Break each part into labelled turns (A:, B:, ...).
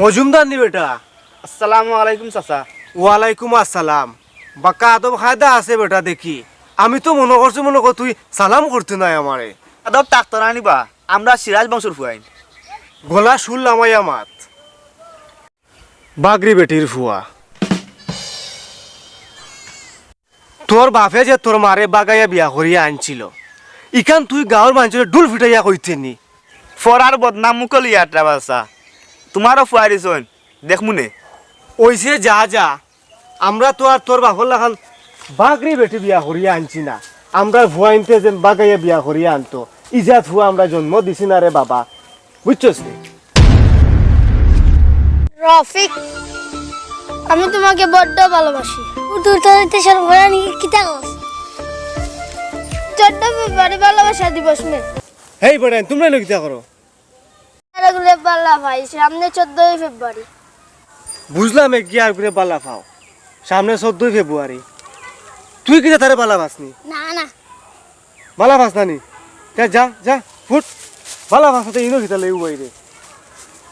A: মজুমদার নি বেটা
B: আসসালামু আলাইকুম চাচা।
A: ওয়ালাইকুম আসসালাম। বাক্কা আদব খায়দা আছে বেটা দেখি। আমি তো মনে করছি মনে কর তুই সালাম করতে নাই আমারে।
B: আদব ডাক্তার আনিবা আমরা সিরাজ বংশর ফুয়াইন।
A: গলা শুল লামাইয়া মাত বাগরি বেটির ফুয়া। তোর বাপে যে তোর মারে বাগাইয়া বিয়া করিয়া আনছিল ইখান তুই গাঁৱৰ মানুষের ডুল ফিটাইয়া কইতে নি
B: ফরার বদনাম মুকলিয়া ট্রাভাসা তোমারও দিছন দেখমুনে
A: ওইসে যা যা। আমরা তো আর তোর বাপর লাখান বাগরি বেটি বিয়া করিয়া আনছি না। আমরা ভুয়াইনতে যেন বাগাইয়া বিয়া করিয়া আনতো। ইজাত হুয়া আমরা জন্ম দিছি না রে বাবা। বুঝছস নি?
C: রফিক আমি তোমাকে বড্ড ভালোবাসি। তুই তো দেশের ভরা নিয়ে কিতা চোদ্দ ফেব্রুয়ারি ভালোবাসা দিবস মে
A: হেই বেড়াই তোমরা লকিতা করো
C: গুলে পাল্লা ভাই সামনে চোদ্দই ফেব্রুয়ারি।
A: বুঝলাম কি আর করে বালা পাও সামনে চোদ্দই ফেব্রুয়ারি। তুই কিটা তারে বালা পাসনি
C: না না।
A: যা যা যা ফুট। বালা পাসাতে ইনো কিতা লেউ বাইরে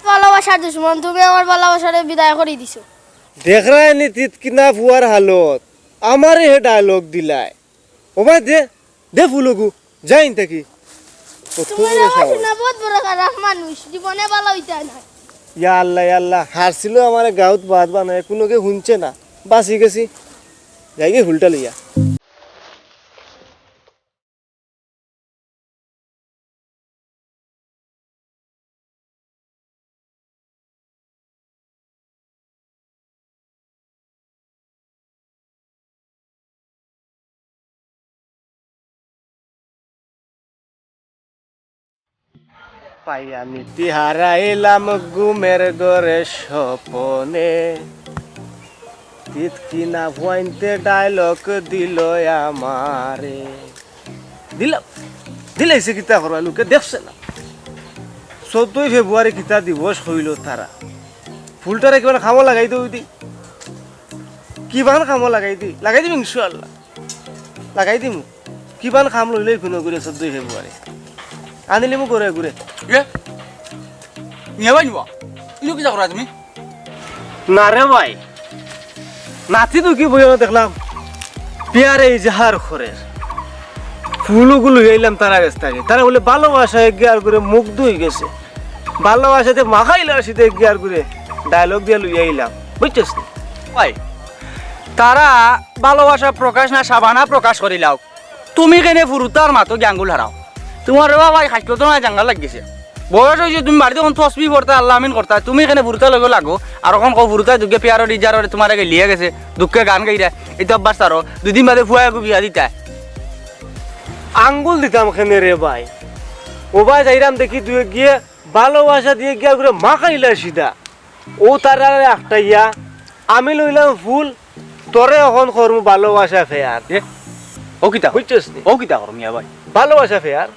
C: ভালোবাসার দুশ্মন তুমি আমার ভালোবাসারে বিদায় করে দিছো।
A: দেখ রায় নি তিত কিনা ফুয়ার হালত। আমারে হে ডায়লগ দিলাই ও ভাই দে দে ফুলগু যাইন থাকি
C: জীবনে ভালো হইতে না।
A: ইয়া আল্লাহ ইয়া আল্লাহ হারছিল আমার গাঁত বাদ বানায় কোনোকে শুনছে না। বাঁচি গেছি। যাই গে হুলটা লইয়া। পাইয়া নীতি হারাইলাম গুমের গরে স্বপনে। তিত কিনা ভয়তে ডায়লগ দিল আমারে। দিলাম দিলাইছে কিতা করবা লোকে দেখছে না। চোদ্দই ফেব্রুয়ারি কিতা দিবস হইল তারা। ফুলটারে কিমান খামো লাগাই দিও দি কিমান খামো লাগাই দি? লাগাই দিম ইনশাল্লাহ লাগাই দিম। কিমান খাম লইলে কোনো ঘুরে চোদ্দই ফেব্রুয়ারি। আনিলে মোক ঘুরে ঘুরে
D: এ নিয়ে ভাই নিবা ইনো কি করা তুমি
A: না রে ভাই নাতি তো কি বই দেখলাম পেয়ারে ইজাহার করে ফুলগুলো এলাম তারা কাছ থেকে তারা বলে ভালোবাসা এগিয়ার করে মুগ্ধ হয়ে গেছে ভালোবাসাতে মাখাইলে আসিতে এগিয়ার করে ডায়লগ দিয়ে লইয়া এলাম বুঝছিস?
D: ভাই তারা ভালোবাসা প্রকাশ না সাবানা প্রকাশ করিলাও তুমি কেনে ফুরুতার মাতো গ্যাঙ্গুল হারাও তোমার বাবা ভাই খাইতো তো না জাঙ্গা লাগিছে। বয়স হয়েছে তুমি বাড়িতে কোন তসবি করতা আল্লাহ আমিন করতা তুমি কেনে ফুরুতা লগে লাগো। আর এখন কো ফুরুতা দুঃখে পেয়ার ইজার তোমার আগে লিয়ে গেছে দুঃখে গান গাইরা এটা অভ্যাস তারো দুদিন বাদে ফুয়া বিয়া দিতা।
A: আঙ্গুল দিতাম খেনে রে ভাই। ও ভাই যাইরাম দেখি তুই গিয়ে ভালোবাসা দিয়ে গিয়া ঘুরে মা মাখাইলা সিধা। ও তারা একটা ইয়া আমি লইলাম ফুল তোরে এখন করমু ভালোবাসা ফেয়ার।
D: ও কিতা
A: নি?
D: ও কিতা করো মিয়া ভাই।
A: ভালোবাসা ফেয়ার?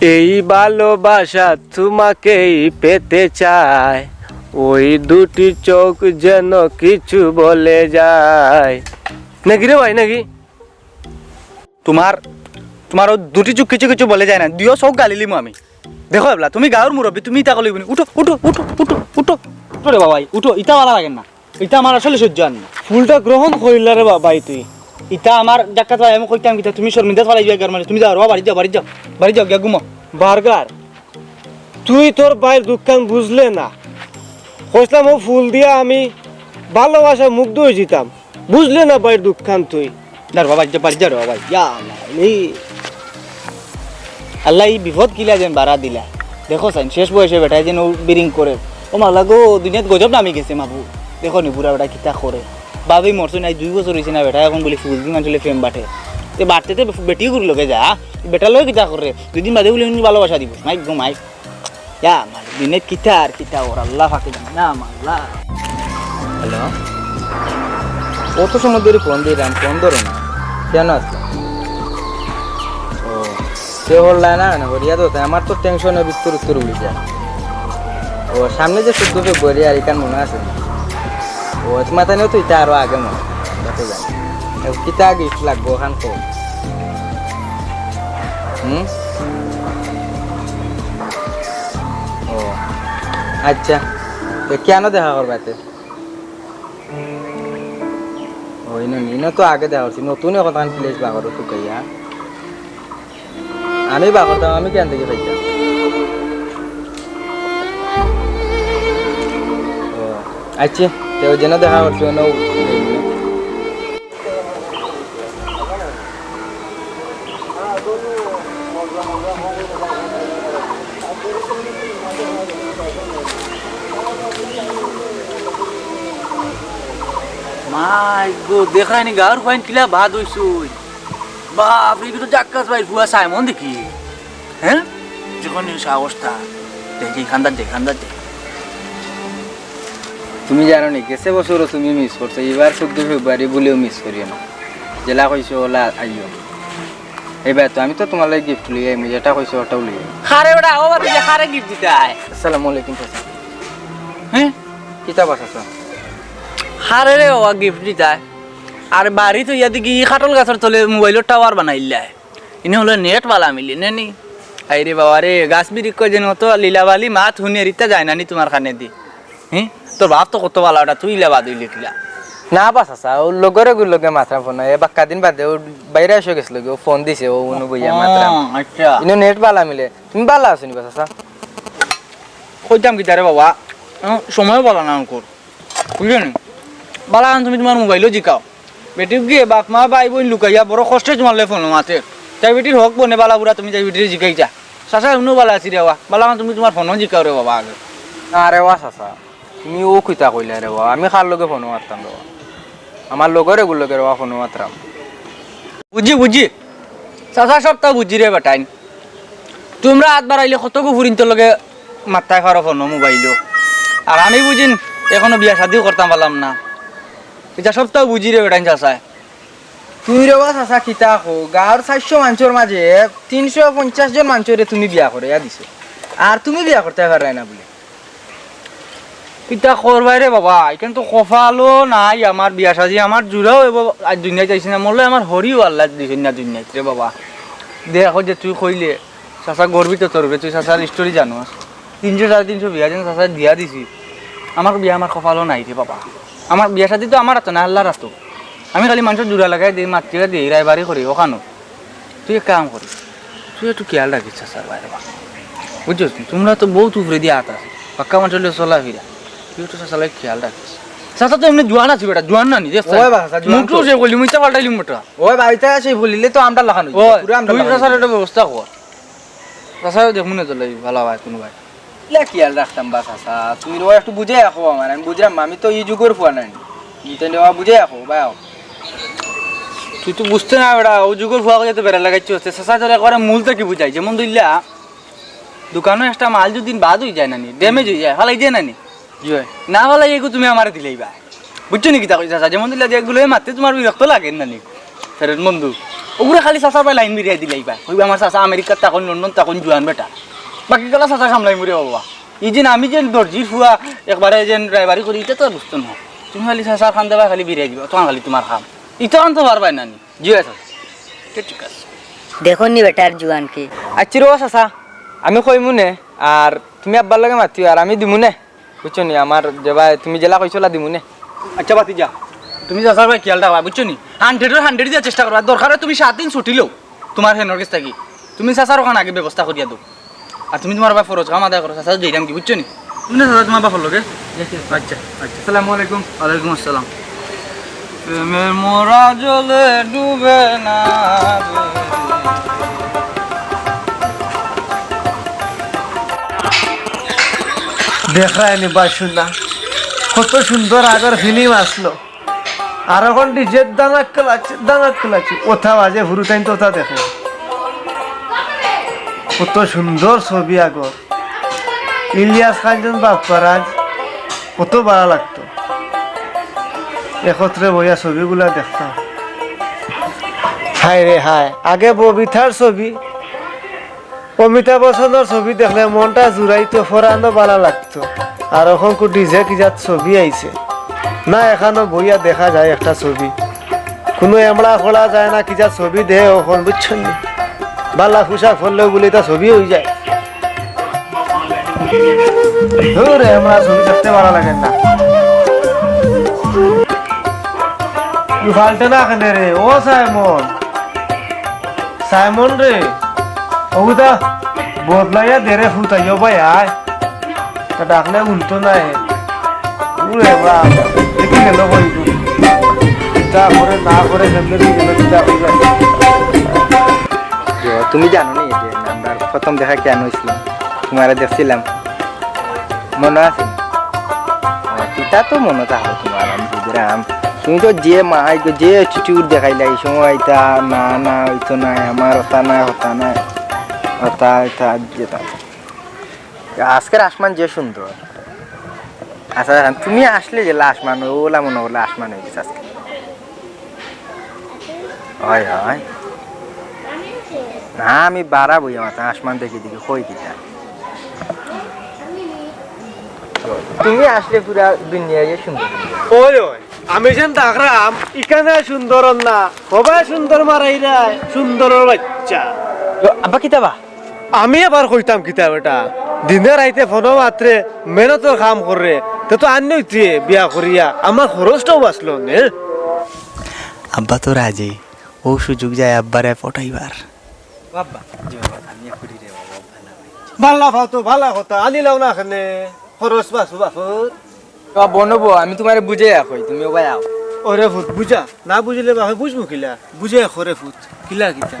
A: এই ভালোবাসা তোমাকেই পেতে চায়। ওই দুটি চোখ যেন কিছু বলে যায়। নাকি রে ভাই নাকি?
D: তোমার তোমার ও দুটি চোখ কিছু কিছু বলে যায় না। দুইও চোখ গালিলিমো আমি। দেখো এবলা তুমি গাঁৱৰ মুৰব্বী তুমি ইটা কলি উঠো উঠো উঠো উঠো উঠো। উঠো রে বাবাই উঠো। ইটা ভালো লাগে না। ইটা আমার আসলে সহ্য আর না।
A: ফুলটা গ্রহণ করিলা রে বাবাই তুই।
D: ইটা আমার ভাই আমি কইতাম কিতা তুমি শর্মিন্দা ফলাই যাও তুমি যাও বাবা বাড়ি যাও বাড়ি যাও বাড়ি যাও ঘুমো
A: তুই তোর ভাইয়ের বুঝলে না। ও ফুল দিয়া আমি ভালোবাসা মুগ্ধ হয়ে যেতাম। বুঝলে না ভাইয়ের দুঃখান তুই?
D: দাঁড় বাবা যাও, বাড়ি যাও রে বাবা ইয়া আল্লাহ এই বিপদ কিলা যেন বাড়া দিলা। দেখো সাইন, শেষ বয়সে যেন বিরিং করে। ও মালা গো, দুনিয়াত গজব নামি গেছে মাবু। দেখো নি বুড়া বেটা কিতা করে। বাবাই মরছে নাই দুই বছর হয়েছে না বেটা এখন বলি ফুল দিন আনছিলে ফেম বাটে। তে বাড়তে তে বেটি করে লগে যা বেটা লগে কিতা করে দুদিন বাদে বলি ভালোবাসা দিব মাইক গো মাইক। ইয়া আমার দিনের কিতা আর কিতা ওর আল্লাহ ফাঁকে জানে না আল্লাহ। হ্যালো কত সময় ধরে ফোন দিলাম ফোন ধরো না। কেন আসলাম ও সে হল্লাই না না হরিয়া তো আমার তো টেনশনে উত্তর উত্তর উড়ে যায়। ও সামনে যে চোদ্দ ফেব্রুয়ারি আর এখান মনে আছে। ও মনে হয়, যত জানি এ, কিতা গিফট লাগবো ওখান কো হুম ও আচ্ছা
E: তো কেন দেখা করবাতে ওই ইনো তো আগে দেখা করছি নতুন এখন প্লেস বাগর টুকাইয়া আমি বাগরতাম আমি কেন থেকে পাইতাম আচ্ছা তো যেন দেখা করছি ওনো
D: মাই গো, দেখাই নি গাঁৱৰ ফাইন কিলা ভাত হৈছো বাপরে কিন্তু জাক্কাস ভাই ভুয়া সাইমন দেখি। হ্যাঁ যখন সাহসটা দেখি খান্দার দে খান্দার দে।
E: তুমি জানো নি গেছে বছরও তুমি মিস করছ এবার চোদ্দ ফেব্রুয়ারি বলেও মিস করিও না। জেলা কইছো ওলা আইও এবার তো আমি তো তোমার লাগে গিফট লিয়ে আমি যেটা কইছো ওটাও লিয়ে
D: খারে ওটা ও বাতি খারে গিফট দিতে আয়
E: আসসালামু আলাইকুম চাচা।
D: হ্যাঁ
E: কিতাব আছে
D: খারে রে ও গিফট দিতে আয় আর বাড়ি তো ইয়াদি কি খাটল গাছের তলে মোবাইলের টাওয়ার বানাইলে ইনি হলো নেট বালা মিলি নে নি? আই রে বাবা রে গাছ বিরিক যেন তো লীলাবালি মাত শুনিয়ে রিতা যায় না নি তোমার খানে দি হ্যাঁ তোর বাপ তো কত বালা ওটা তুই লেবা দুই লিখলা
E: না বাস আছে ও লগরে গুলো লগে মাত্রা ফোন এ বাক্কা দিন বাদে ও বাইরে এসে গেছিল ও ফোন দিছে ও উনু বইয়া মাত্রা
D: আচ্ছা।
E: ইনো নেট বালা মিলে। তুমি বালা আছো নি বাস আসা
D: কইতাম কি তারে বাবা সময় বলা না কর বুঝলেন বালা আন তুমি তোমার মোবাইলও জিকাও। বেটি গিয়ে বাপ মা ভাই বোন লুকাইয়া বড় কষ্টে তোমার ফোন মাতে। তাই বেটির হক বনে বালা বুড়া তুমি তাই বেটির জিকাইছা চাচা শুনো বালা আছি রে বাবা। বালা তুমি তোমার ফোনও জিকাও রে বাবা আগে।
E: আরে ওয়াস আসা তুমি ও কইতা কইলা রে বাবা আমি খার লগে ফোন মারতাম রে বাবা। আমার লগরে গুলো লগে রে বাবা ফোন মারতাম।
D: বুঝি বুঝি। চাচা সব তা বুঝি রে বেটাইন। তোমরা হাত বাড়াইলে কত গুফুরিন তোর লগে মাথায় খাওয়ার ফোন মোবাইলও আর আমি বুঝিন এখনও বিয়া শাদিও করতাম পারলাম না। এটা সপ্তাহ বুঝি রে বেটাইন চাচায়
E: তুমি রে বাস আসা কিতা কো গাঁৱৰ চারশো মানুষের মাঝে তিনশো পঞ্চাশ জন মানুষরে তুমি বিয়া করে ইয়া দিছো। আর তুমি বিয়া করতে পারে না বলে।
D: পিতা করবাই রে বাবা এখান তো কফালো নাই আমার বিয়া সাজি আমার জুড়াও এব আজ দুনিয়ায় যাইছি না মরলে আমার হরিও আল্লাহ দিছেন না দুনিয়ায় রে বাবা। দেখো যে তুই কইলে চাচা গর্বিত তোর রে, তুই চাচার স্টোরি জানোস। তিনশো সাড়ে তিনশো বিয়া যেন চাচা দিয়া দিছি। আমার বিয়া আমার কপালও নাই রে বাবা। আমার বিয়া সাজি তো আমার হাতো না আল্লাহর হাতো। আমি খালি মানুষের জোড়া লাগাই দিই মাতৃকা দিই রায়বাড়ি করি ওখানো। তুই এক কাম করিস তুই একটু খেয়াল রাখিস চাচার বাইরে বাবা। বুঝছিস? তোমরা তো বহুত উপরে দিয়ে হাত আছে। পাক্কা মানুষ চলা ফিরা তুই একটু চাচালে খেয়াল রাখিস। চাচা তো এমনি জোয়ান আছি বেটা জোয়ান না নি দেখ
E: ওই বাবা, চাচা, জোয়ান
D: মুখটো
E: তো।
D: সে বলি মুইটা পাল্টাইলি মোটা
E: ওই বাড়িতে সেই বলিলে তো আমরা লাগানো পুরো আমরা
D: তুই
E: লাগানো
D: চাচার ব্যবস্থা কর। চাচাও দেখুন না চলে ভালো ভাই কোনো ভাই
E: ইলা খেয়াল রাখতাম বাস আসা তুমি রে একটু বুঝে রাখো আমার আমি বুঝলাম আমি তো এই যুগের ফুয়া নাই। গীতা নেওয়া বুঝে রাখো ভাই
D: তুই তো বুঝতে না বেটা ও যুগের ফুয়া যেতে বেড়া লাগাইছি হচ্ছে। চাচা তোর একবারে মূলটা কি বুঝাই যেমন দিল্লা দোকানে একটা মাল যদি বাদ হয়ে যায় না নি ড্যামেজ হয়ে যায় হালাই যায় না। নি
E: হয়
D: না হালাই এগো তুমি আমার দিলেই বা বুঝছ নাকি তা চাচা যেমন দিল্লা যেগুলো মারতে তোমার বিরক্ত লাগে না নি ফেরত বন্ধু ওগুলো খালি চাচার পাই লাইন মিরিয়ে দিলেই বা ওই আমার চাচা আমেরিকার তখন লন্ডন তখন জুয়ান বেটা। বাকি গেলা চাচা সামলাই মুড়ে বাবা। এই যে আমি যে দর্জির ফুয়া একবারে যে ড্রাইভারি করি এটা তো আর বুঝতো না। তুমি খালি চাচার খান দেবা খালি বিরিয়ে দিবা তোমার খালি তোমার খাম। ইটা আনতে পারবাই না নি।
E: জি হয় চাচা।
D: ঠিক আছে।
F: দেখুন নি বেটার জুয়ানকে।
E: আচ্ছি রো চাচা। আমি কইমু নে আর তুমি আব্বার লাগে মাতিও আর আমি দিমু নে। বুঝছ নি? আমার যেবা তুমি জেলা কইছলা দিমু নে
D: আচ্ছা বাতি যা তুমি চাচার ভাই খেয়াল রাখবা বুঝছ নি? হান্ড্রেডের হান্ড্রেড দেওয়ার চেষ্টা করবা দরকার হয় তুমি সাত দিন ছুটি লও তোমার হেনর কাছ থাকি। তুমি চাচার ওখানে আগে ব্যবস্থা করিয়া দাও আর তুমি তোমার ভাই ফরজ কাম আদায় করো চাচা যেইরাম কি বুঝছ নি? তুমি না চাচা তোমার বাপর লগে? আচ্ছা আচ্ছা।
E: আসসালামু আলাইকুম।
D: ওয়ালাইকুম আসসালাম। প্রেমের মোরা জলে ডুবে না
A: দেখায়নি বা শুনা কত সুন্দর আগের ফিল্ম আসলো। আর এখন ডিজের দানাক খেলাচ্ছে দানাক খেলাচ্ছে ওথা বাজে হুরুতাইন তো ওথা দেখে। কত সুন্দর ছবি আগর। ইলিয়াস খানজন বাপ্পারাজ কত ভালো লাগতো। একত্রে বইয়া ছবিগুলা দেখতাম। হায় রে হায়, আগে ববিথার ছবি অমিতাভ বচ্চনের ছবি দেখলে মনটা জুড়াইতো ফরানো ভালো লাগতো। আর এখন ডিজে কিজাত ছবি আইছে না, এখানো বইয়া দেখা যায় একটা ছবি। কোনো এমড়া খোলা যায় না কিজা ছবি দে এখন বুঝছেন। বালা পোশাক ফললেও বলে তা ছবি হয়ে যায়। ছবি দেখতে ভালো লাগে না। ফালতে না কেন রে ও সাইমন সাইমন রে ওগুদা বদলাইয়া দেরে ফুটাইও ভাই, আয়। তা ডাকলে উল্টো নাই। উড়ে বা, দেখি গেল বই চিন্তা করে, না করে ফেললে দিয়ে গেল চিন্তা করে
E: তুমি জানো নি যে আমরা প্রথম দেখা কেন হয়েছিল? তোমার দেখছিলাম। মনে আছে? পিতা তো মনে থাকো তোমার, আমি বুঝলাম? তুমি তো যে মা, যে অ্যাটিটিউড দেখাইলা, এই সময় না না, হইতো নাই, আমার হতা নাই হতা নাই। এটা যেটা আজকের আসমান যে সুন্দর। আচ্ছা তুমি আসলে যে আসমান ওলা মনে হলো আসমান হয়ে গেছে আজকে। হয় হয়। না আমি বাড়াবই আমার আসমান দেখি দেখি কই কিটা তুমি আসলে পুরা দুনিয়ায় সুন্দর।
A: ওই ওই আমি যেন দেখলাম ইখানে সুন্দর না সবাই সুন্দর মারাই রায় সুন্দরের বাচ্চা।
E: আব্বা কিতাবা?
A: আমি এবার কইতাম কিতাব এটা? দিনে রাইতে ফোনো মাত্রে মেহনতর কাম করে তো তো আন্য বিয়া করিয়া আমার খরচটাও বাঁচলো নে?
E: আব্বা তো রাজি ও সুযোগ যায় আব্বারে পটাইবার বাবা
A: ভালা ফাতো ভালা কথা আনিলাও না এখানে খরচ বাঁচো বাপত
D: বনবো আমি তোমার বুঝে রাখো তুমি ওবাই আও
A: ওরে ফুট বুঝা না বুঝলে বাপে বুঝব কিলা? বুঝে খরে ফুট কিলা কিতা?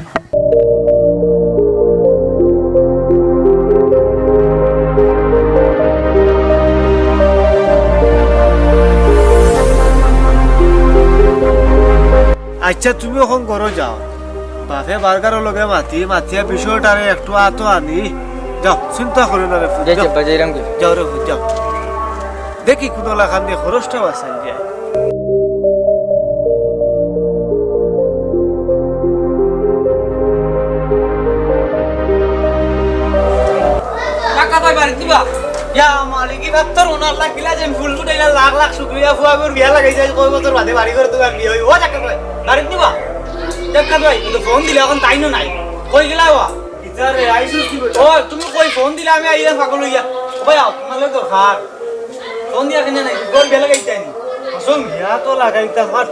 A: আচ্ছা তুমি এখন ঘরে যাও। বাপে বার্গারের লগে মাতি মাতিয়া বিষয়টারে একটু আতো আনি যাও চিন্তা করে না রে যাও। রে যাও দেখি কোনো লাখান দিয়ে। খরচটা বাঁচাই যায়
D: ইয়া মালিকি ওনার লাখ কিলা যেন ফুল ফুটাইলা লাখ লাখ শুক্রিয়া ফুয়া করে বিয়া লাগাই যায় কয় বছর বাদে বাড়ি করে তোমার বিয়ে হই ও টাকা পাই বাড়ি দিবা টাকা তো ফোন দিলে এখন তাইনো নাই। কই গেলা
A: করে
D: ও তুমি কই ফোন দিলে আমি আইলাম পাগল হইয়া। ওই আও তোমার লোক দরকার। ফোন দিয়া কেন নাই? গোল বিয়া লাগাই যায়নি শুন
A: ইয়া তো লাগাইতা মাঠ।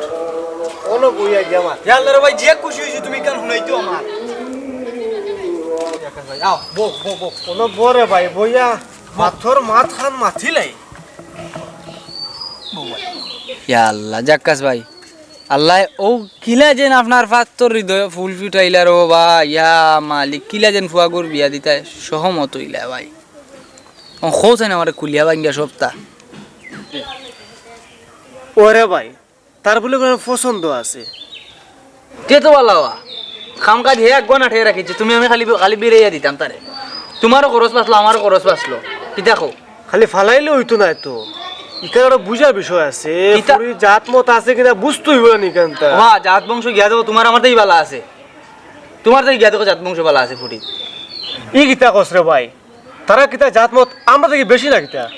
A: কোনো বইয়া গিয়া মাঠ
D: ইয়াল্লার ভাই যে খুশি হইছি তুমি কেন শুনাইতো আমার? আও বো বো বো
A: কোনো বরে ভাই বইয়া মাথর মাথ খান মাথিলাই
D: ইয়া আল্লাহ জাক্কাস ভাই। আল্লাহ ও কিলা যেন আপনার ফাত্তর হৃদয় ফুল ফুটাইলার ও বা ইয়া মালিক কিলা যেন ফুয়াগুর বিয়া দিতায় সহমত হইলা ভাই। ও খোঁজেন আমার কুলিয়া বাঙ্গিয়া সপ্তাহ।
A: ওরে ভাই তার বলে কোনো পছন্দ আছে?
D: তে তো হওয়া খাম কাজ হে এক গনা ঠেয়ে রাখিছে তুমি আমি খালি খালি বেরিয়ে দিতাম তারে। তোমারও খরচ বাঁচলো আমারও খরচ বাঁচলো। কি দেখো?
A: খালি ফালাইলে হইতো নাই তো ইখানে একটা বুঝার বিষয় আছে
D: ইতা-
A: জাত মত আছে কিনা বুঝতে হইব না নিকান্তা
D: মা জাত বংশ গিয়া দেখো তোমার আমার তাই বালা আছে। তোমার তাই গিয়া দেখো জাত বংশ বালা আছে ফুটি
A: ই কিতা কস রে ভাই? তারা কিতা জাত মত আমরা থেকে বেশি না কিতা?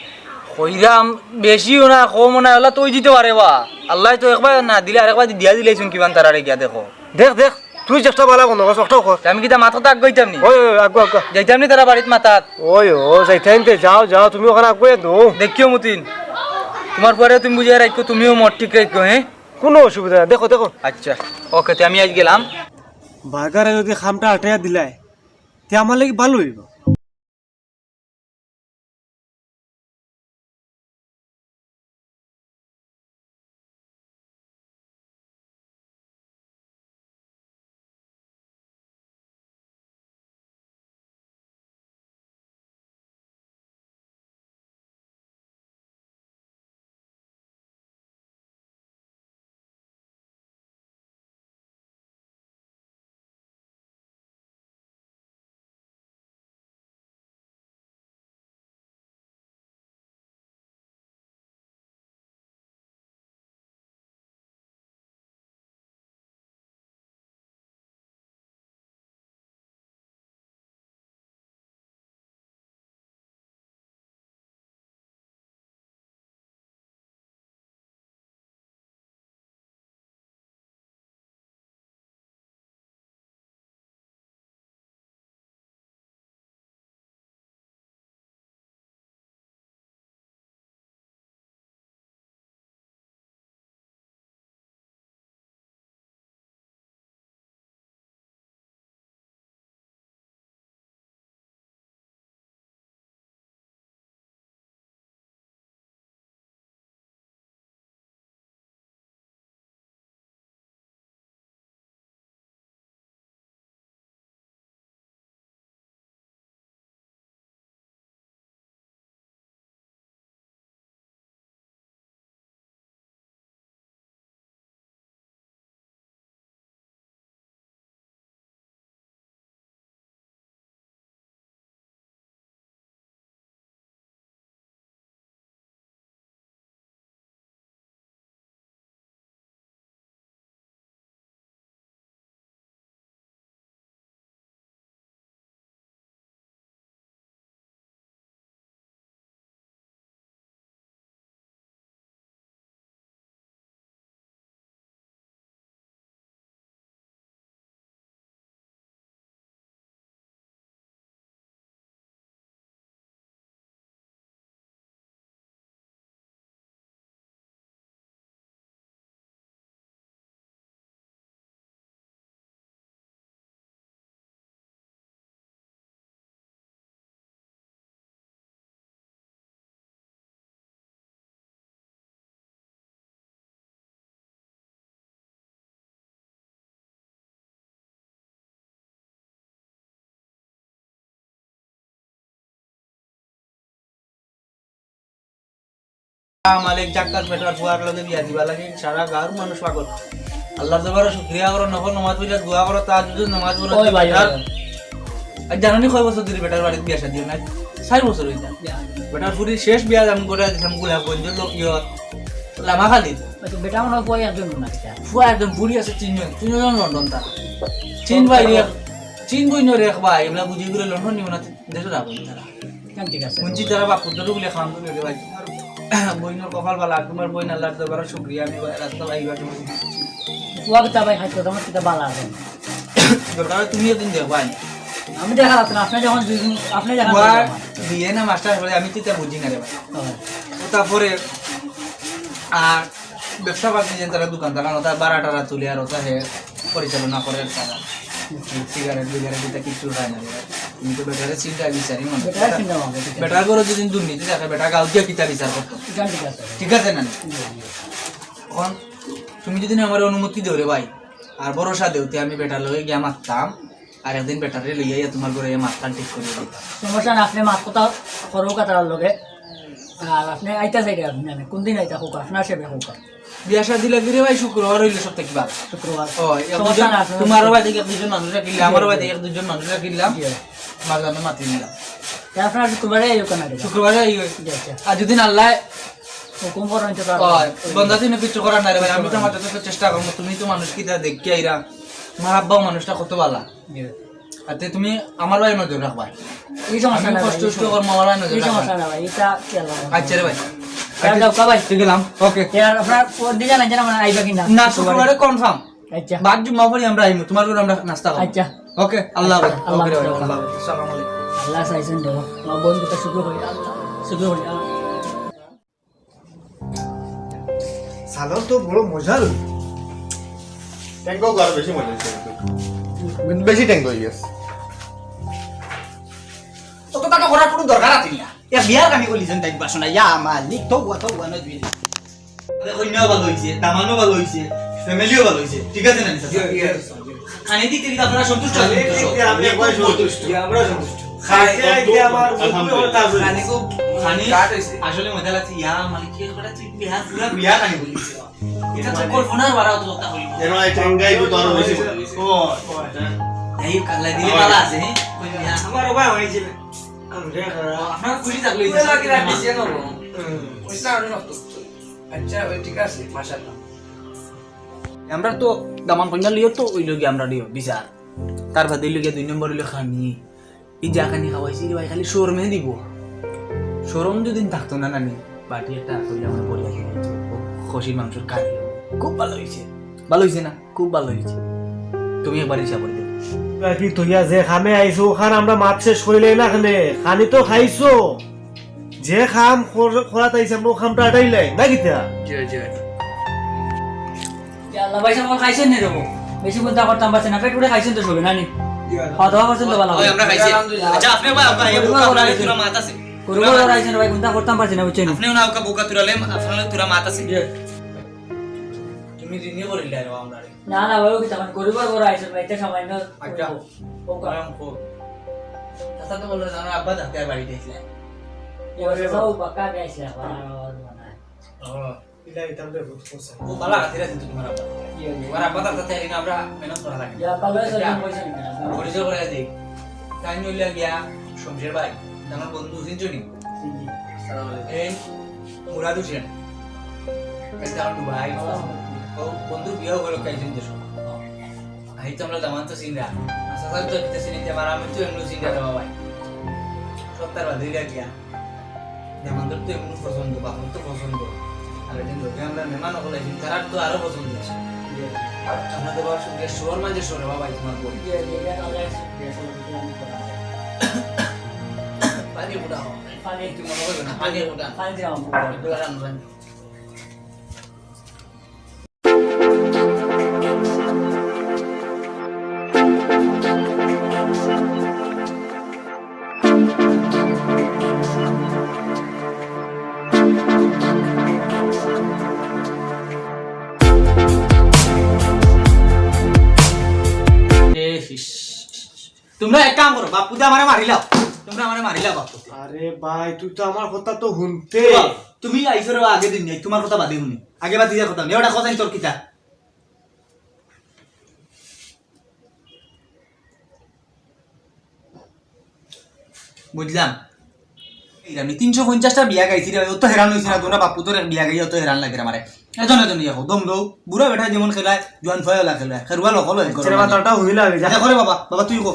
D: কইরাম বেশিও না কমও না ওলা তুই দিতে পারে বা। আল্লাহ তো একবার না দিলে আরেকবার দিয়া দিলেছুন কিমান তারারে গিয়া দেখো।
A: দেখ দেখ তুই চেষ্টা বালা কোনো একটা কর।
D: তা আমি কিতা মাথা তাক গইতাম নি?
A: ওই ওই আগুয়া আগুয়া
D: যাইতাম নি তারা বাড়িত মাথাত?
A: ওই ও যাইতে যাও যাও তুমি ওখানে আগুয়ে দো।
D: দেখিও মতিন। তোমার পরে তুমি বুঝিয়ে রাখো তুমিও মদ ঠিক রাখো হ্যাঁ?
A: কোনো অসুবিধা নাই। দেখো দেখো।
D: আচ্ছা। ওকে তে আমি আজ গেলাম।
A: বার্গারে যদি খামটা আটাইয়া দিলাই তে আমার লাগি ভালো হইব।
D: মালিক জাক্কার বেটার ফুয়ার লগে বিয়া দিবা লাগে সারা গাঁর মানুষ পাগল। আল্লাহ দরবারে শুকরিয়া করো নফর নমাজ পড়িয়া দোয়া করো তার যদি নমাজ পড়ো
E: ওই ভাই,
D: আর জানানি কয় বছর ধরে বেটার বাড়িতে বিয়া শাদি নাই? চার বছর হইতা বেটার ফুরি শেষ বিয়া আমি করে দিলাম গোলাপগঞ্জের লোক ইয়ত লামাখালি
G: বেটা মনে হয় একজন না
D: ফুয়া একদম বুড়ি আছে তিনজন। তিনজন লন্ডন তার চীন ভাই চীন বই রে ভাই এগুলা বুঝি করে লন্ডন নিব না দেশে যাব তারা
G: ঠিক আছে?
D: মুঞ্চি তারা বাপুর খাম তো ভাই। বইনের কপাল বালা তোমার বই আল্লাহর দরবারে শুকরিয়া। আমি রাস্তা
G: খাইতো তোমার কিতা বালা আছে।
D: দরকার দেখ ভাই।
G: আমি দেখা আপনি যখন দুই দিন আপনি
D: ফুয়া দিয়ে না মাস্টার আমি তো বুঝি না রে ভাই। তারপরে আর ব্যবসা বাণিজ্য যেন তারা দোকান তারা তারা বারা টারা তুলে আর ওটা হে পরিচালনা করে তারা। তুমি মনে যদি দুর্নীতি আমার অনুমতি দেও রে ভাই আর ভরসা দেওতে আমি বেটার লগে গিয়া মারতাম আর একদিন বেটারে লইয়া তোমার করে মারতাম ঠিক করে দিতাম
G: সমস্যা না আপনি মাত কথা সরু কাটার লগে আর আপনি আইতা চাইলে আপনি আমি কোনদিন আইতা হোক আপনার সেবে হোক
D: বিয়া শাদি ভাই শুক্রবার হইলে সব থেকে ভালো।
G: শুক্রবার।
D: ও
G: সমস্যা
D: দুজন- থেকে মানুষ রাখিলে আমারও বাড়ি থেকে এক দুজন মানুষ রাখিলাম
G: জি।
D: মাঝে আমি মাতি নিলাম।
G: আপনার শুক্রবারে এই ওখানে
D: শুক্রবারে এই।
G: জি,
D: আর যদি আল্লাহ
G: হুকুম করেন তো
D: বন্ধা তুমি কিছু করার না ভাই আমি তো আমার যথেষ্ট চেষ্টা করব তুমি তো মানুষ কি তা দেখি আইরা। তোমার আব্বাও মানুষটা কত ভালা আর তুমি আমার ভাই নজর রাখবা।
G: এই সমস্যা
D: কষ্ট কষ্ট করব আমার ভাই নজর রাখবা।
G: সমস্যা না ভাই এটা কি আল্লাহ
D: আচ্ছা রে ভাই।
G: আচ্ছা
D: নাস্তা
G: আচ্ছা
D: ওকে আল্লাহ
G: আল্লাহ
D: ওকে রে ভাই
G: হাফেজ।
D: আল্লাহ হাফেজ। আসসালামু আলাইকুম।
G: আল্লাহ চাইছেন দেবো আমার বোন শুক্র করি শুক্র করি আল্লাহ
A: তো বড় মজার
H: ট্যাঙ্কও আর বেশি মজা বেশি ট্যাঙ্ক হয়ে গেছে
D: তো তো টাকা করার কোনো দরকার আছে না এ বিয়ার কামি কলি যেন টাইম পাস না ইয়া মালিক তো ওয়া তো ওয়া না দুই কন্যাও ভালো হইছে দামানও ভালো হইছে ফ্যামিলিও ভালো হইছে ঠিক আছে না নিসা খানি দিতে দিতে আপনারা সন্তুষ্ট আছেন তো?
A: আমি একবার সন্তুষ্ট আমরা সন্তুষ্ট
D: খাই,
A: খাইতে আইতে আমার মুখ তাজ হয়ে
D: খানি। খুব খানি আসলে মজা লাগছে ইয়া মালিক কি করা ঠিক বিয়া পুরা বিয়া খানি বলিছে এটা তো কল্পনার বাড়া তো কথা বলি
H: যেন এই ট্যাঙ্কাই তো মজা হয়েছে।
D: ও এই কাল্লা দিলে ভালো আছে হ্যাঁ
A: আমার ভাই আমরা
D: আমরা তো দামান কন্যা লিও তো, ওই আমরা লিও, বিচার। তার বাদে দুই নম্বর খানি এই যা খানি খাওয়াইছি ভাই, খালি শোরমে দিব। শোরম যদি থাকতো না নানি, বাটি একটা কইলে খেয়ে মাংসের কারি। খুব ভালো হয়েছে। ভালো হয়েছে না? খুব ভালো হয়েছে। তুমি একবার হিসাব
A: কি তুইয়া যে খামে আইছো ওখান আমরা মাছ শেষ করিলে না খানে খানি তো খাইছো। যে খাম খোলা তাইছে আমরা খামটা না
G: আল্লাহ ভাই সামনে খাইছেন নি রবো বেশি চিন্তা করতাম পারছেন না পেট পুরে খাইছেন তো সবে নানি খাওয়া দাওয়া করছেন তো ভালো
D: আমরা খাইছি। আচ্ছা আপনি ভাই আপনার এই বুকা বলা তুরা মাত আছে?
G: করব খাইছেন ভাই চিন্তা করতাম পারছেন না বুঝছেন
D: আপনি না ওকা বুকা তুরালে আপনার তুরা মাত আছে? তুমি আমরা
G: না না ভাই কি তখন করব বড় আইছেন ভাই এটা সামান্য
D: আচ্ছা।
G: ওকা
D: আচ্ছা তো বলল জানো আব্বা ডাক্তার বাড়ি দেখলে
G: এবারে সব বাকা গাইছে আবার
A: ইলা ইতাম দে কোসা
D: ও বালা হাতিরা কিন্তু তোমার আব্বা। তোমার আব্বা ডাক্তার তাই না আমরা মেহনত করা লাগে।
G: ইয়া পাগল সব পয়সা নিয়ে
D: পরিচয় করে দিই তাই নইলে গিয়া শমশের ভাই আমার বন্ধু চিনছনি এই মুরাদ হোসেন এটা আমার ভাই ও বন্ধু বিয়ে হলো কাইছেন দেশ আই তো আমরা দামান তো চিন্তা আচ্ছা স্যার তো কিতে চিনি আমার আমি তো এমনি চিন্তা দেওয়া ভাই সপ্তাহ বাদে গিয়া দামান্তর তো এমনি পছন্দ বাপুর তো পছন্দ আর একদিন লোকে আমরা মেহমান হলে তারা তো আরও পছন্দ আছে আপনাদের বাবার সঙ্গে শোর মাঝে শোর বাবা তোমার বই পানি ফুটা পানি না পানি ফুটা
G: পানি দিলাম
D: তোমরা এক কাম করো বাপু দা আমারে মারিলাও তোমরা আমারে মারিলা বাপ
A: আরে ভাই তুই তো আমার কথা তো শুনতে।
D: তুমি আইছো রে আগে দিন নাই তোমার কথা বাদে শুনি। আগে বাদ দিয়ার কথা নেই ওটা তোর কিতা? বুঝলাম। আমি তিনশো পঞ্চাশটা বিয়া গাইছি রে অত হেরান হয়েছি না তোমরা বাপু তোর বিয়া গাই অত হেরান লাগে আমার। এজন এজন ইয়া দম দৌ। বুড়া বেটা যেমন খেলায় জোয়ান ফয়লা খেলায়। খেরুয়া লকল
A: ছেলে মাথাটা হইলা আগে যা
D: করে বাবা বাবা তুই কো।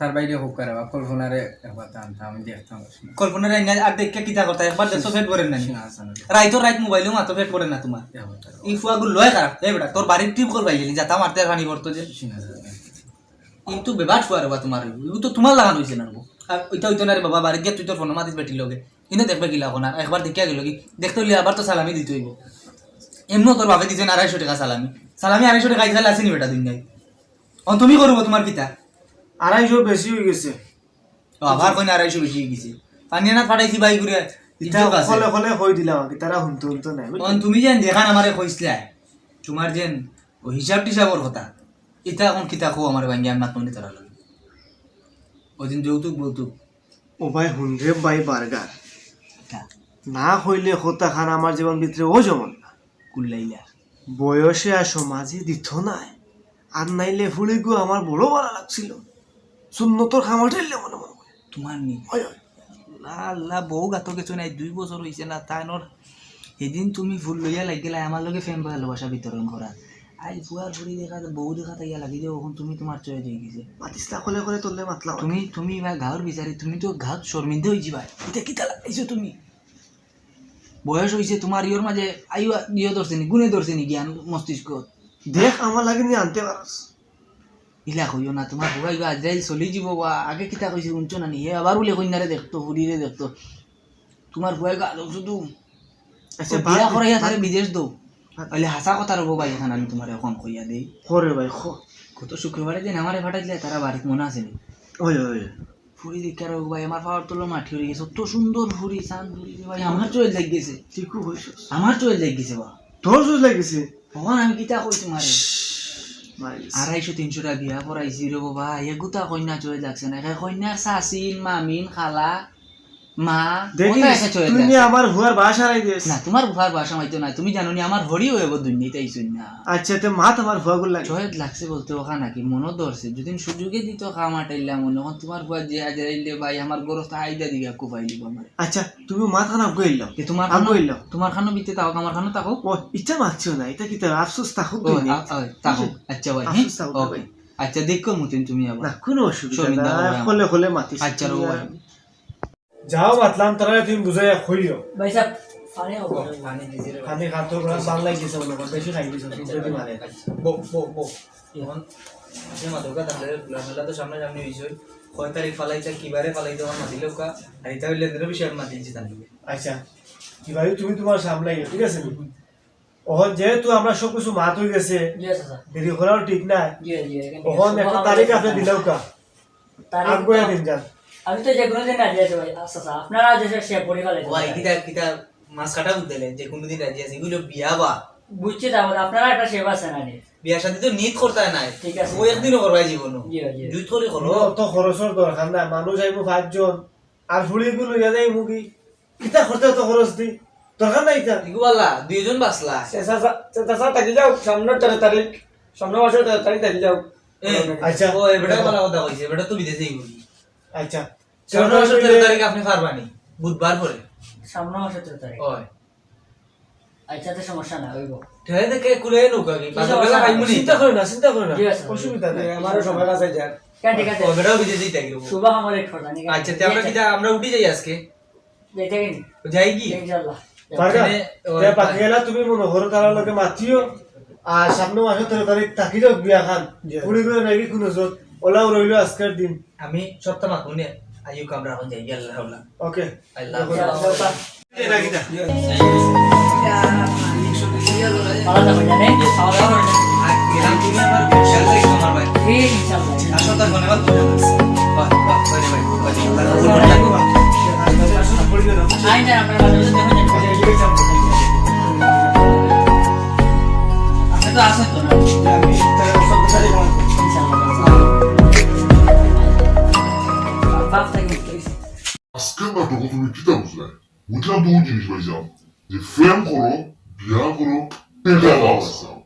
E: তার বাইরে হোক করে বা কল্পনারে একবার টানতাম আমি দেখতাম
D: কল্পনা রাই না আর দেখে কিতা করতা একবার দেখছ ফেট পড়েন না রাইতো রাইত মোবাইলেও মাত্র ফেট পড়ে না তোমার এই ফুয়াগুলো লয় খারাপ এই বেটা তোর বাড়ির ট্রিপ করবাই গেলি যাতা মারতে আর পানি পড়তো যে। কিন্তু বেবাট ফুয়া রে বা তোমার তো তোমার লাগানো হয়েছে না গো। আর ওইটা ওইটা না রে বাবা বাড়ি গিয়ে তুই তোর ফোন মাতিস বেটির লগে। কিন্তু দেখবে গিলা এখন আর একবার দেখিয়া গেল কি দেখতে হইলে আবার তো সালামি দিতে হইব এমনিও তোর বাপে দিতেন আড়াইশো টাকা সালামি। সালামি আড়াইশো টাকা খাইলে আসেনি বেটা দিন যাই অন তুমি করব তোমার কিতা
A: আড়াইশো বেশি হয়ে গেছে।
D: আবার কইনা আড়াইশো বেশি হয়ে গেছে। পানি না ফাটাইছি বাই করে
A: কলে কলে কই দিলাম আগে তারা শুনতে শুনতে নাই
D: অন তুমি যেন দেখান আমারে কইসলা তোমার যেন ও হিসাব টিসাবর কথা। এটা এখন কিতা কো আমার ভাঙ্গি আমি মাতমনি তোরা লাগে। ওদিন যৌতুক বৌতুক।
A: ও ভাই হুন্ড্রে বাই বার্গার না হইলে হতা খান আমার জীবন ভিতরে ও যেমন
D: কুল্লাইলা
A: বয়সে আর সমাজে দিত নাই। আর নাইলে ফুলে গো আমার বড় ভালো লাগছিল। সুন্নতর খামার ঠেললে মনে মনে।
D: তোমার নি। আল্লাহ বউ গাত কিছু নাই দুই বছর হয়েছে না তাই নর। সেদিন তুমি ফুল লইয়া লাগিলা আমার লগে ফেম ভালোবাসা বিতরণ করা। আই ফুয়ার ফুড়ি দেখা বউ দেখা তাইয়া লাগি যে ওখন তুমি তোমার চয়ে দিয়ে গেছে।
A: মাতিস না কলে করে তোলে মাতলাম
D: তুমি তুমি বা গাঁৱৰ বিচাৰি তুমি তো গাঁৱত শৰ্মিন্দে হৈ যাবা এতিয়া কিতা লাগাইছো তুমি? বয়স হৈছে তোমাৰ ইয়ৰ মাজে আয়ু ইয়ে ধৰছে নি গুণে ধৰছে নি জ্ঞান মস্তিষ্কত।
A: দেখ আমার লাগে নি আনতে পারস।
D: ইলা কইও না তোমাৰ বুঢ়া কিবা আজৰাইল চলি যাব বা আগে কিতা কৈছে শুনছ না নি? হে আবার বোলে কন্যাৰে দেখতো ফুৰিৰে দেখতো। তোমাৰ বুঢ়াই গা আলো শুধু।
A: আচ্ছা
D: বিয়া করাইয়া তারে বিদেশ দৌ। তাহলে হাসা কথা রব ভাই এখন আমি তোমার এখন কইয়া দেই।
A: করে ভাই
D: গত শুক্রবারে দিন আমারে ফাটাইলে তারা বাড়িতে মনে আছে নি?
A: ওই ওই।
D: ফুরি দেখে আর ভাই আমার পাওয়ার তোলো উড়ে গেছে। তো সুন্দর ফুরি চান ফুরি ভাই আমার চোখ লাগ গেছে।
A: ঠিকও হইছস।
D: আমার চোখ লাগ গেছে বা
A: তোর চোখ লাগ গেছে?
D: ভগবান আমি কিতা কইছি
A: মারে
D: আড়াইশো তিনশো টাকা বিয়া পড়াইছি রে বাবা। এগুতা কন্যা চয়ে লাগছে না। কন্যা চাচিন মামিন খালা। মা
A: তুই? নিয়ে আমার হুয়ার বাসা রাই দিস
D: না তোমার বুফার বাসা মাইতো না তুমি জানো আমার হরি হইব দুনিয়াতে আইছুন না।
A: আচ্ছা তে মাত আমার হুয়াগুলো লাগে।
D: চয়েত লাগছে বলতে ওখা নাকি মনও ধরছে। যদি সুযোগে দিত খাম আটাইলা মনে হন তোমার বুয়া যে আজ রাইলে ভাই আমার গরস্ত আইদা দিগা কুপাই দিব আমার।
A: আচ্ছা তুমি মাত খান আপ গইল
D: এ তোমার খানো
A: গইল
D: তোমার খানো বিতে তাও আমার খানো তাকো
A: ও ইচ্ছা মারছো না এটা কি তো আফসোস
D: আ- তাকো আচ্ছা ভাই হ্যাঁ?
A: আফসোস থাকুক
D: ওকে আচ্ছা দেখো মুতিন তুমি আবার।
A: না কোনো অসুবিধা না। খোলে খোলে মাতিস।
D: আচ্ছা রো ভাই
A: যাও মাতলাম তারা তুমি বুঝাই খুইও
G: ভাই সাহেব পানি
A: খাতো করে ভালো লাগিছে মনে কর বেশি খাই দিছ যদি মারে
D: বো বো বো এখন মাদকা তাহলে মেলা তো সামনে সামনে হইছে কয় তারিখ ফালাইছে কিবারে ফালাইছে আমার মাতিলে কা আর এটা হইলে দিনের বিষয় মাতিছি তাহলে
A: আচ্ছা কি ভাই তুমি তোমার সামলাই ঠিক আছে ওহন যেহেতু আমরা সব কিছু মাত হয়ে গেছে
G: আছে
A: দেরি করাও ঠিক না
G: জি জি এখানে
A: ওহন একটা তারিখ আপনি দিলেও কা
G: তারিখ
A: দিন যান
G: আমি তো যে কোনো দিন রাজি আছি ভাই আচ্ছা স্যার আপনারা যে সে পড়ে
D: ভাই কিতা কিতা মাছ কাটা যে কোনো দিন রাজি আছে এগুলো বিয়া বা।
G: বুঝছি তাহলে আপনারা একটা সেবা আছে না নি?
D: বিয়া শাদি তো নিত করতে নাই।
G: ঠিক আছে।
D: ও একদিনও করবাই জীবন
G: জি
D: জুত করে।
A: অত খরচের দরকার নাই মানুষ আইব পাঁচজন। আর ফুড়িগুলো ইয়া যাই মুগি কিতা করতে অত খরচ দি। দরকার নাই ইতা।
D: ইগু বালা দুইজন বাসলা
I: চাচা থাকি যাও সামনের তেরো তারিখ সামনের মাসের তেরো তারিখ থাকি যাও
A: আচ্ছা।
D: ও এবেটা বালা কথা কইছে এবেটা তো বিদেশে
A: আচ্ছা।
D: সামনে মাসের তেরো তারিখ আপনি পারবানি বুধবার পরে
G: সামনে মাসে তেরো তারিখ।
D: ওই
G: আচ্ছা তো সমস্যা না হইব।
D: ঠেলে দেখে কুলে নৌকা কি পাঁচ
G: সমস্যা?
D: বেলা
G: নাই?
D: পাইমুনি
A: চিন্তা করো না চিন্তা করো না। অসুবিধা নাই
I: আমারও সময় কাছে যাক।
G: ঠিক আছে
D: ও বেটাও বিদেশেই থাকি
G: শুভ আমার এক কথা
D: আচ্ছা তে আমরা কিটা আমরা উঠি যাই আজকে? যাই কি?
G: ইনশাআল্লাহ
A: তুমি মনে করো তারা লগে মাতিও। আর সামনে মাসে তেরো তারিখ থাকি যাও বিয়া খান। করে নাকি কোনো ওলাও রইল আজকের দিন।
D: আমি সপ্তাহ মাকুনে বাহ বাহ ভাই ভাই
G: আইন না আপনার বাসায় যদি দেখেন আপনি তো আসেন তো না Baftag mitgewiesen.
J: Das kümmert doch um die Kita-Musle. Mutlaka doğru girişmeyeceğim. Defem koro, biyan koro, bedava olsun.